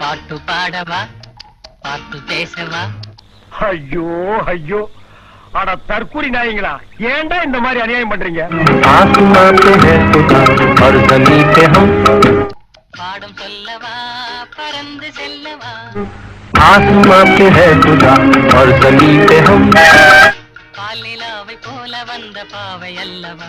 பாட்டு பாடவா பாட்டு பேசவா ஐயோ ஐயோ அட தற்கூரி நாயங்களா ஏன்டா இந்த மாதிரி அநியாயம் பண்றீங்க आसमां पे है खुदा और जमीन पे हम பாடம் சொல்லவா பறந்து செல்லவா आसमां पे है खुदा और जमीन पे हम பாலிலாவை போல வந்த பாவை அல்லவா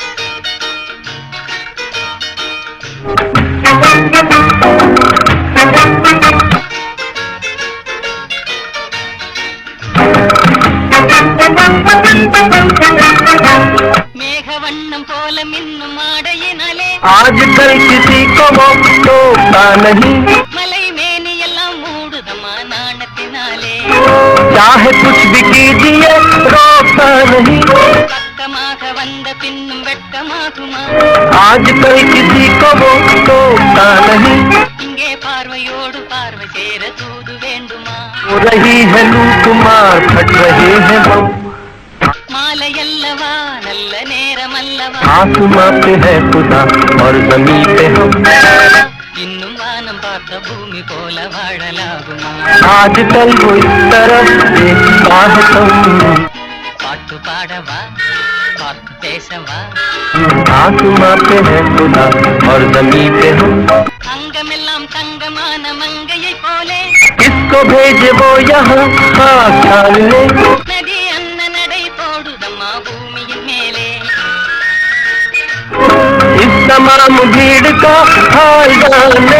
आजकल किसी को वो टोकता नहीं மலை மேனி எல்லாம் மூடுதமா நாணத்தினாலே चाहे कुछ भी कीजिए रोकता नहीं பக்கமாக வந்த பின்னும் வெட்கமாகுமா आजकल किसी को वो टोकता नहीं இங்கே பார்வையோடு பார்வை சேர தூது வேண்டுமா हो रही है लूट मार फट रहे हैं बम மாலை அல்லவா நல்ல நேரம் அல்லவா आसमां पे है खुदा और जमीन पे हम இன்னும் வானம் பார்த்த பூமி போல வாழலாகுமா आजकल वो इस तरफ देखता है कम பாட்டு பாடவா பாட்டு பேசவா आसमां पे है खुदा और जमीन पे हम அங்கமெல்லாம் தங்கமான மங்கையை போலே किसको भेजे वो यहाँ हाथ डालने நதி அன்ன நடை போடுதம்மா பூமியின் तमाम भीड़ का हाल जाने